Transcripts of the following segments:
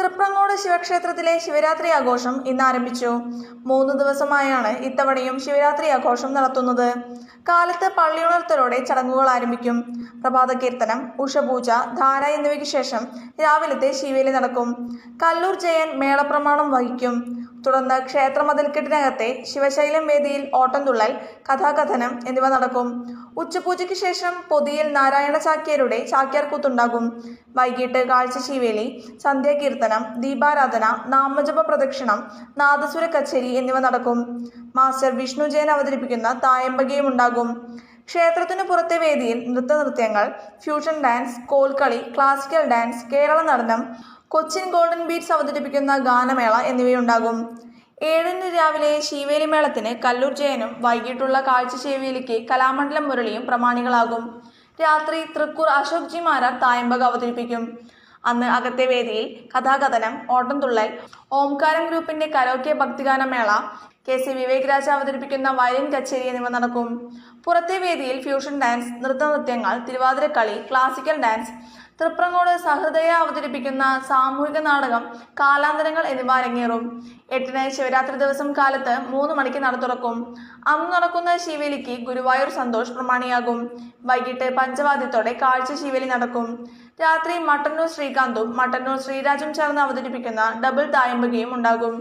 തൃപ്രങ്ങോ തൃപ്രങ്ങോട് ശിവക്ഷേത്രത്തിലെ ശിവരാത്രി ആഘോഷം ഇന്ന് ആരംഭിച്ചു. മൂന്ന് ദിവസമായാണ് ഇത്തവണയും ശിവരാത്രി ആഘോഷം നടത്തുന്നത്. കാലത്ത് പള്ളിയുണർത്തലോടെ ചടങ്ങുകൾ ആരംഭിക്കും. പ്രഭാത കീർത്തനം ഉഷപൂജ ധാര എന്നിവയ്ക്ക് ശേഷം രാവിലത്തെ ശിവേലി നടക്കും. കല്ലൂർ ജയൻ മേളപ്രമാണം വഹിക്കും. തുടർന്ന് ക്ഷേത്രമതിൽക്കെട്ടിനകത്തെ ശിവശൈലം വേദിയിൽ ഓട്ടംതുള്ളൽ കഥാകഥനം എന്നിവ നടക്കും. ഉച്ചപൂജയ്ക്ക് ശേഷം പൊതിയിൽ നാരായണ ചാക്യാരുടെ ചാക്യാർകൂത്തുണ്ടാകും. വൈകിട്ട് കാഴ്ച ശിവേലി സന്ധ്യാകീർത്തനം ദീപാരാധന നാമജപ പ്രദക്ഷിണം നാദസ്വര കച്ചേരി എന്നിവ നടക്കും. മാസ്റ്റർ വിഷ്ണു ജയൻ അവതരിപ്പിക്കുന്ന തായമ്പകയും ഉണ്ടാകും. ക്ഷേത്രത്തിനു പുറത്തെ വേദിയിൽ നൃത്ത നൃത്യങ്ങൾ fusion dance Kolkali classical dance Kerala നടനം കൊച്ചിൻ ഗോൾഡൻ ബീറ്റ്സ് അവതരിപ്പിക്കുന്ന ഗാനമേള എന്നിവയുണ്ടാകും. ഏഴിന് രാവിലെ ശീവേലി മേളത്തിന് കല്ലൂർ ജയനും വൈകിട്ടുള്ള കാഴ്ച ശിവേലിക്ക് കലാമണ്ഡലം മുരളിയും പ്രമാണികളാകും. രാത്രി തൃക്കൂർ അശോക് ജി മാരാർ തായമ്പക അവതരിപ്പിക്കും. അന്ന് അകത്തെ വേദിയിൽ കഥാകഥനം ഓട്ടംതുള്ളൽ ഓംകാരം ഗ്രൂപ്പിന്റെ കരോക്കെ ഭക്തിഗാനമേള കെ സി വിവേക് രാജ അവതരിപ്പിക്കുന്ന വയലിൻ കച്ചേരി എന്നിവ നടക്കും. പുറത്തെ വേദിയിൽ ഫ്യൂഷൻ ഡാൻസ് നൃത്തനൃത്യങ്ങൾ തിരുവാതിരക്കളി ക്ലാസിക്കൽ ഡാൻസ് തൃപ്രങ്ങോട് സഹൃദയ അവതരിപ്പിക്കുന്ന സാമൂഹിക നാടകം കാലാന്തരങ്ങൾ എന്നിവ അരങ്ങേറും. എട്ടിന് ശിവരാത്രി ദിവസം കാലത്ത് മൂന്ന് മണിക്ക് നട തുറക്കും അന്ന് നടക്കുന്ന ശിവേലിക്ക് ഗുരുവായൂർ സന്തോഷ് പ്രമാണിയാകും. വൈകിട്ട് പഞ്ചവാദ്യത്തോടെ കാഴ്ച ശിവേലി നടക്കും. രാത്രി മട്ടന്നൂർ ശ്രീകാന്തും മട്ടന്നൂർ ശ്രീരാജും ചേർന്ന് അവതരിപ്പിക്കുന്ന ഡബിൾ തായമ്പകയും ഉണ്ടാകും.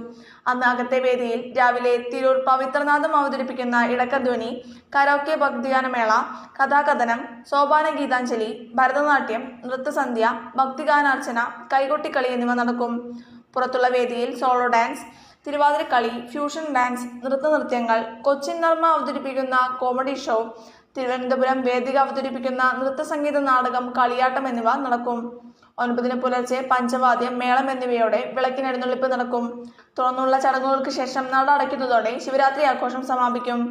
അന്ന് അകത്തെ വേദിയിൽ രാവിലെ തിരൂർ പവിത്രനാഥം അവതരിപ്പിക്കുന്ന ഇടക്കധ്വനി കരോക്കെ ഭക്തിഗാനമേള കഥാകഥനം സോപാന ഗീതാഞ്ജലി ഭരതനാട്യം നൃത്തസന്ധ്യ ഭക്തിഗാനാർച്ചന കൈകൊട്ടിക്കളി എന്നിവ നടക്കും. പുറത്തുള്ള വേദിയിൽ solo dance Thiruvathirakali fusion dance നൃത്തനൃത്യങ്ങൾ Cochin Narmma അവതരിപ്പിക്കുന്ന കോമഡി ഷോ തിരുവനന്തപുരം വേദിക അവതരിപ്പിക്കുന്ന നൃത്തസംഗീത നാടകം കളിയാട്ടം എന്നിവ നടക്കും. ഒൻപതിന് പുലർച്ചെ പഞ്ചവാദ്യം മേളം എന്നിവയോടെ വിളക്കിനെഴുന്നള്ളിപ്പ് നടക്കും. തുറന്നുള്ള ചടങ്ങുകൾക്ക് ശേഷം നട അടയ്ക്കുന്നതോടെ ശിവരാത്രി ആഘോഷം സമാപിക്കും.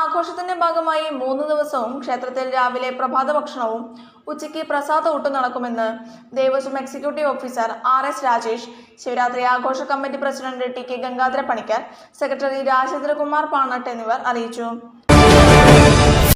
ആഘോഷത്തിന്റെ ഭാഗമായി മൂന്ന് ദിവസവും ക്ഷേത്രത്തിൽ രാവിലെ പ്രഭാത ഭക്ഷണവും ഉച്ചയ്ക്ക് പ്രസാദ ഊട്ടും നടക്കുമെന്ന് Devaswom executive officer R S Rajesh Shivaratri ആഘോഷ committee president T K Gangadhara Panicker secretary Rajendrakumar Panat എന്നിവർ അറിയിച്ചു.